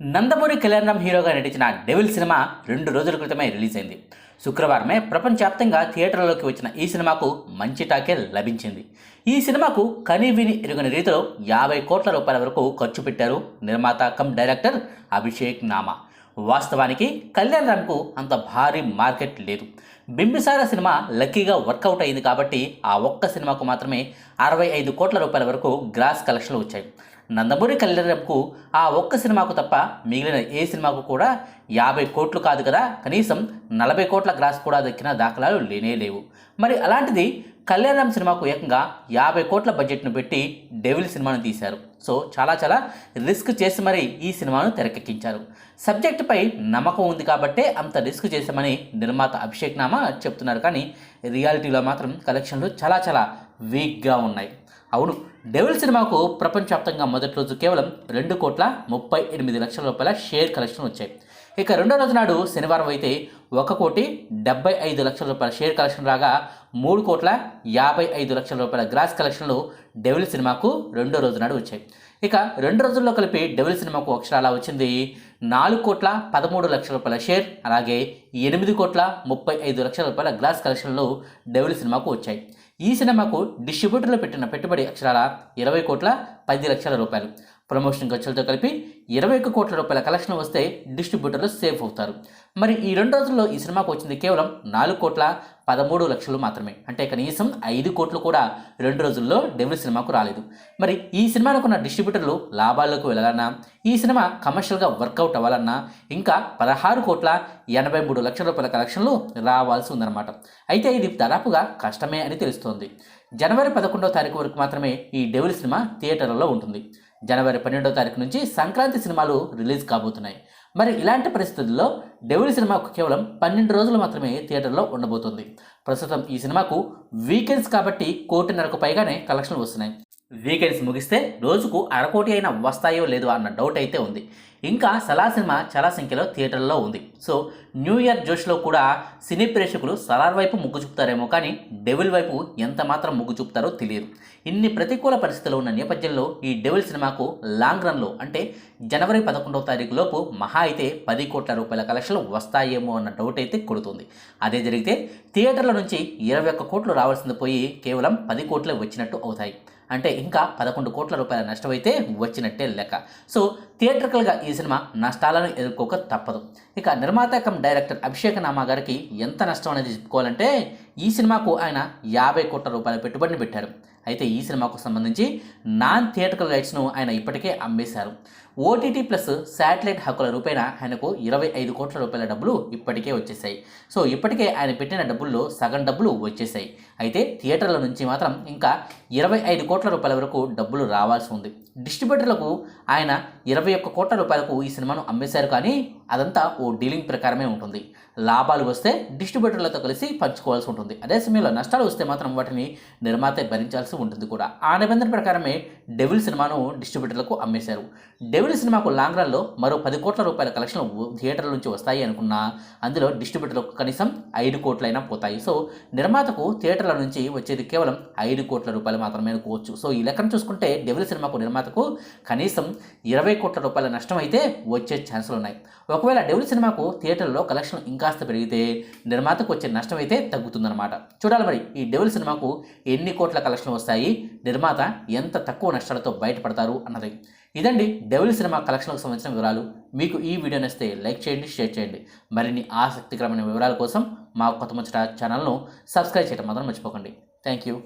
నందమూరి కళ్యాణం హీరోగా నటించిన డెవిల్ సినిమా రెండు రోజుల క్రితమే రిలీజ్ అయింది. శుక్రవారమే ప్రపంచవ్యాప్తంగా థియేటర్లోకి వచ్చిన ఈ సినిమాకు మంచి టాకే లభించింది. ఈ సినిమాకు కని విని ఎరుగని రీతిలో యాభై కోట్ల రూపాయల వరకు ఖర్చు పెట్టారు నిర్మాత కమ్ డైరెక్టర్ అభిషేక్ నామా. వాస్తవానికి కళ్యాణ్ రామ్కు అంత భారీ మార్కెట్ లేదు. బింబిసార సినిమా లక్కీగా వర్కౌట్ అయింది కాబట్టి ఆ ఒక్క సినిమాకు మాత్రమే అరవై ఐదు కోట్ల రూపాయల వరకు గ్రాస్ కలెక్షన్లు వచ్చాయి. నందమూరి కళ్యాణ్కు ఆ ఒక్క సినిమాకు తప్ప మిగిలిన ఏ సినిమాకు కూడా యాభై కోట్లు కాదు కదా. కనీసం నలభై కోట్ల గ్రాస్ కూడా దక్కిన దాఖలాలు లేనే లేవు. మరి అలాంటిది కళ్యాణం సినిమాకు ఏకంగా యాభై కోట్ల బడ్జెట్ను పెట్టి డెవిల్ సినిమాను తీశారు. సో చాలా చాలా రిస్క్ చేసి మరి ఈ సినిమాను తెరకెక్కించారు. సబ్జెక్టుపై నమ్మకం ఉంది కాబట్టే అంత రిస్క్ చేశామని నిర్మాత అభిషేక్ నామా చెప్తున్నారు. కానీ రియాలిటీలో మాత్రం కలెక్షన్లు చాలా చాలా వీక్గా ఉన్నాయి. అవును. డెవిల్ సినిమాకు ప్రపంచవ్యాప్తంగా మొదటి రోజు కేవలం రెండు కోట్ల ముప్పై ఎనిమిది లక్షల రూపాయల షేర్ కలెక్షన్ వచ్చాయి. ఇక రెండో రోజు నాడు శనివారం అయితే ఒక కోటి డెబ్బై ఐదు లక్షల రూపాయల షేర్ కలెక్షన్ రాగా మూడు కోట్ల యాభై ఐదు లక్షల రూపాయల గ్రాస్ కలెక్షన్లు డెవిల్ సినిమాకు రెండో రోజు నాడు వచ్చాయి. ఇక రెండు రోజుల్లో కలిపి డెవిల్ సినిమాకు అక్షరాలా వచ్చింది. నాలుగు కోట్ల పదమూడు లక్షల రూపాయల షేర్ అలాగే ఎనిమిది కోట్ల ముప్పై ఐదు లక్షల రూపాయల గ్లాస్ కలెక్షన్లు డెవిల్ సినిమాకు వచ్చాయి. ఈ సినిమాకు డిస్ట్రిబ్యూటర్లు పెట్టిన పెట్టుబడి అక్షరాల ఇరవై కోట్ల పది లక్షల రూపాయలు. ప్రమోషన్ ఖర్చులతో కలిపి ఇరవై ఒక్క కోట్ల రూపాయల కలెక్షన్ వస్తే డిస్ట్రిబ్యూటర్లు సేఫ్ అవుతారు. మరి ఈ రెండు రోజుల్లో ఈ సినిమాకు వచ్చింది కేవలం నాలుగు కోట్ల పదమూడు లక్షలు మాత్రమే. అంటే కనీసం ఐదు కోట్లు కూడా రెండు రోజుల్లో డెవిల్ సినిమాకు రాలేదు. మరి ఈ సినిమానుకున్న డిస్ట్రిబ్యూటర్లు లాభాల్లోకి వెళ్ళాలన్నా ఈ సినిమా కమర్షియల్గా వర్కౌట్ అవ్వాలన్నా ఇంకా పదహారు కోట్ల ఎనభై మూడు లక్షల రూపాయల కలెక్షన్లు రావాల్సి ఉందన్నమాట. అయితే ఇది దాదాపుగా కష్టమే అని తెలుస్తోంది. జనవరి పదకొండవ తారీఖు వరకు మాత్రమే ఈ డెవిల్ సినిమా థియేటర్లలో ఉంటుంది. జనవరి పన్నెండవ తారీఖు నుంచి సంక్రాంతి సినిమాలు రిలీజ్ కాబోతున్నాయి. మరి ఇలాంటి పరిస్థితుల్లో డెవిల్ సినిమాకు కేవలం పన్నెండు రోజులు మాత్రమే థియేటర్లో ఉండబోతుంది. ప్రస్తుతం ఈ సినిమాకు వీకెండ్స్ కాబట్టి కోటిన్నరకు పైగానే కలెక్షన్లు వస్తున్నాయి. వీకెండ్స్ ముగిస్తే రోజుకు అరకోటి అయినా వస్తాయో లేదో అన్న డౌట్ అయితే ఉంది. ఇంకా సలా సినిమా చాలా సంఖ్యలో థియేటర్లో ఉంది. సో న్యూ ఇయర్ జోష్లో కూడా సినీ ప్రేక్షకులు సలార్ వైపు మొగ్గు చూపుతారేమో కానీ డెవిల్ వైపు ఎంత మాత్రం మొగ్గు చూపుతారో తెలియదు. ఇన్ని ప్రతికూల పరిస్థితులు ఉన్న నేపథ్యంలో ఈ డెవిల్ సినిమాకు లాంగ్ రన్లో అంటే జనవరి పదకొండవ తారీఖు లోపు మహా అయితే పది కోట్ల రూపాయల లక్షలు వస్తాయేమో అన్న డౌట్ అయితే కొడుతుంది. అదే జరిగితే థియేటర్ల నుంచి ఇరవై ఒక్క కోట్లు రావాల్సింది పోయి కేవలం పది కోట్లే వచ్చినట్టు అవుతాయి. అంటే ఇంకా పదకొండు కోట్ల రూపాయల నష్టమైతే వచ్చినట్టే లెక్క. సో థియేటర్కల్గా ఈ సినిమా నష్టాలను ఎదుర్కోక తప్పదు. ఇక నిర్మాత కమ్ డైరెక్టర్ అభిషేక్ నామా గారికి ఎంత నష్టం అనేది చెప్పుకోవాలంటే ఈ సినిమాకు ఆయన యాభై కోట్ల రూపాయల పెట్టుబడిని పెట్టారు. అయితే ఈ సినిమాకు సంబంధించి నాన్ థియేటర్కల్ రైట్స్ను ఆయన ఇప్పటికే అమ్మేశారు. ఓటీటీ ప్లస్ శాటిలైట్ హక్కుల రూపేణ ఆయనకు ఇరవై ఐదు కోట్ల రూపాయల డబ్బులు ఇప్పటికే వచ్చేసాయి సో ఇప్పటికే ఆయన పెట్టిన డబ్బుల్లో సగం డబ్బులు వచ్చేసాయి అయితే థియేటర్ల నుంచి మాత్రం ఇంకా ఇరవై ఐదు కోట్ల రూపాయల వరకు డబ్బులు రావాల్సి ఉంది. డిస్ట్రిబ్యూటర్లకు ఆయన ఇరవై ఒక్క కోట్ల రూపాయలకు ఈ సినిమాను అమ్మేశారు కానీ అదంతా ఓ డీలింగ్ ప్రకారమే ఉంటుంది. లాభాలు వస్తే డిస్ట్రిబ్యూటర్లతో కలిసి పంచుకోవాల్సి ఉంటుంది. అదే సమయంలో నష్టాలు వస్తే మాత్రం వాటిని నిర్మాత భరించాల్సి ఉంటుంది కూడా. ఆ నిబంధన ప్రకారమే డెవిల్ సినిమాను డిస్ట్రిబ్యూటర్లకు అమ్మేశారు. డెవిల్ సినిమాకు లాంగ్ రన్లో మరో పది కోట్ల రూపాయల కలెక్షన్లు థియేటర్ల నుంచి వస్తాయి అనుకున్నా అందులో డిస్ట్రిబ్యూటర్లకు కనీసం ఐదు కోట్లైనా పోతాయి. సో నిర్మాతకు థియేటర్ల నుంచి వచ్చేది కేవలం ఐదు కోట్ల రూపాయలు మాత్రమే అనుకోవచ్చు. సో ఈ లెక్కను చూసుకుంటే డెవిల్ సినిమాకు నిర్మాతకు కనీసం ఇరవై కోట్ల రూపాయల నష్టం అయితే వచ్చే ఛాన్సులు ఉన్నాయి. ఒకవేళ డెవిల్ సినిమాకు థియేటర్లో కలెక్షన్ ఇంకాస్త పెరిగితే నిర్మాతకు వచ్చే నష్టం అయితే తగ్గుతుందన్నమాట. చూడాలి మరి ఈ డెవిల్ సినిమాకు ఎన్ని కోట్ల కలెక్షన్ వస్తుంది వస్తాయి. నిర్మాత ఎంత తక్కువ నష్టాలతో బయటపడతారు అన్నది. ఇదండి డెవిల్ సినిమా కలెక్షన్లకు సంబంధించిన వివరాలు. మీకు ఈ వీడియో నచ్చితే లైక్ చేయండి షేర్ చేయండి. మరిన్ని ఆసక్తికరమైన వివరాల కోసం మా కొత్త ముచ్చట ఛానల్ను సబ్స్క్రైబ్ చేయడం మాత్రం మర్చిపోకండి. Thank you.